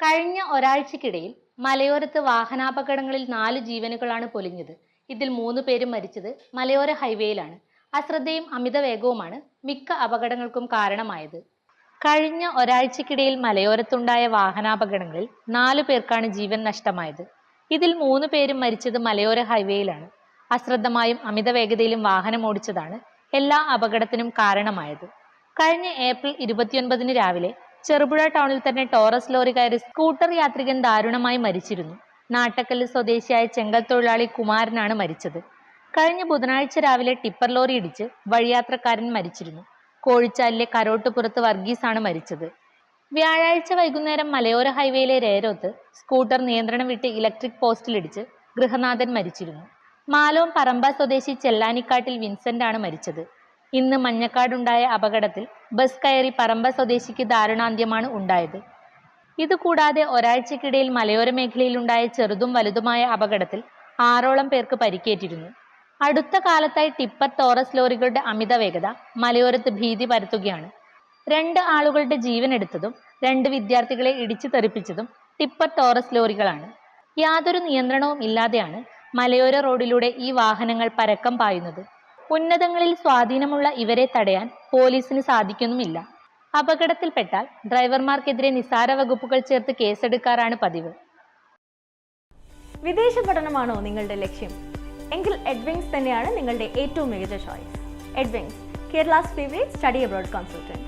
കഴിഞ്ഞ ഒരാഴ്ചക്കിടയിൽ മലയോരത്ത് വാഹനാപകടങ്ങളിൽ നാല് ജീവനുകളാണ് പൊലിഞ്ഞത്. ഇതിൽ മൂന്ന് പേരും മരിച്ചത് മലയോര ഹൈവേയിലാണ്. അശ്രദ്ധയും അമിത വേഗവുമാണ് മിക്ക അപകടങ്ങൾക്കും കാരണമായത്. കഴിഞ്ഞ ഒരാഴ്ചക്കിടയിൽ മലയോരത്തുണ്ടായ വാഹനാപകടങ്ങളിൽ നാലു പേർക്കാണ് ജീവൻ നഷ്ടമായത്. ഇതിൽ മൂന്ന് പേരും മരിച്ചത് മലയോര ഹൈവേയിലാണ്. അശ്രദ്ധമായും അമിത വേഗതയിലും വാഹനം ഓടിച്ചതാണ് എല്ലാ അപകടത്തിനും കാരണമായത്. കഴിഞ്ഞ ഏപ്രിൽ ഇരുപത്തിയൊൻപതിന് രാവിലെ ചെറുപുഴ ടൗണിൽ തന്നെ ടോറസ് ലോറി കയറി സ്കൂട്ടർ യാത്രികൻ ദാരുണമായി മരിച്ചിരുന്നു. നാട്ടക്കല്ല് സ്വദേശിയായ ചെങ്കൽ തൊഴിലാളി കുമാരനാണ് മരിച്ചത്. കഴിഞ്ഞ ബുധനാഴ്ച രാവിലെ ടിപ്പർ ലോറി ഇടിച്ച് വഴിയാത്രക്കാരൻ മരിച്ചിരുന്നു. കോഴിച്ചാലിലെ കരോട്ടുപുറത്ത് വർഗീസാണ് മരിച്ചത്. വ്യാഴാഴ്ച വൈകുന്നേരം മലയോര ഹൈവേയിലെ രേരോത്ത് സ്കൂട്ടർ നിയന്ത്രണം വിട്ട് ഇലക്ട്രിക് പോസ്റ്റിലിടിച്ച് ഗൃഹനാഥൻ മരിച്ചിരുന്നു. മാലോം പറമ്പ സ്വദേശി ചെല്ലാനിക്കാട്ടിൽ വിൻസെന്റ് ആണ് മരിച്ചത്. ഇന്ന് മഞ്ഞക്കാടുണ്ടായ അപകടത്തിൽ ബസ് കയറി പറമ്പ സ്വദേശിക്ക് ദാരുണാന്ത്യമാണ് ഉണ്ടായത്. ഇതുകൂടാതെ ഒരാഴ്ചക്കിടയിൽ മലയോര മേഖലയിലുണ്ടായ ചെറുതും വലുതുമായ അപകടത്തിൽ ആറോളം പേർക്ക് പരിക്കേറ്റിരുന്നു. അടുത്ത കാലത്തായി ടിപ്പർ ടോറസ് ലോറികളുടെ അമിത വേഗത മലയോരത്ത് ഭീതി പരത്തുകയാണ്. രണ്ട് ആളുകളുടെ ജീവൻ എടുത്തതും രണ്ട് വിദ്യാർത്ഥികളെ ഇടിച്ചു തെറിപ്പിച്ചതും ടിപ്പർ ടോറസ് ലോറികളാണ്. യാതൊരു നിയന്ത്രണവും ഇല്ലാതെയാണ് മലയോര റോഡിലൂടെ ഈ വാഹനങ്ങൾ പരക്കം പായുന്നത്. ഉന്നതങ്ങളിൽ സ്വാധീനമുള്ള ഇവരെ തടയാൻ പോലീസിന് സാധിക്കുന്നുമില്ല. അപകടത്തിൽപ്പെട്ടാൽ ഡ്രൈവർമാർക്കെതിരെ നിസാര വകുപ്പുകൾ ചേർത്ത് കേസെടുക്കാറാണ് പതിവ്. വിദേശ പഠനമാണോ നിങ്ങളുടെ ലക്ഷ്യം? എങ്കിൽ എഡ്വിങ്സ് തന്നെയാണ് നിങ്ങളുടെ ഏറ്റവും മികച്ച choice Edwings Kerala's favourite study abroad consultant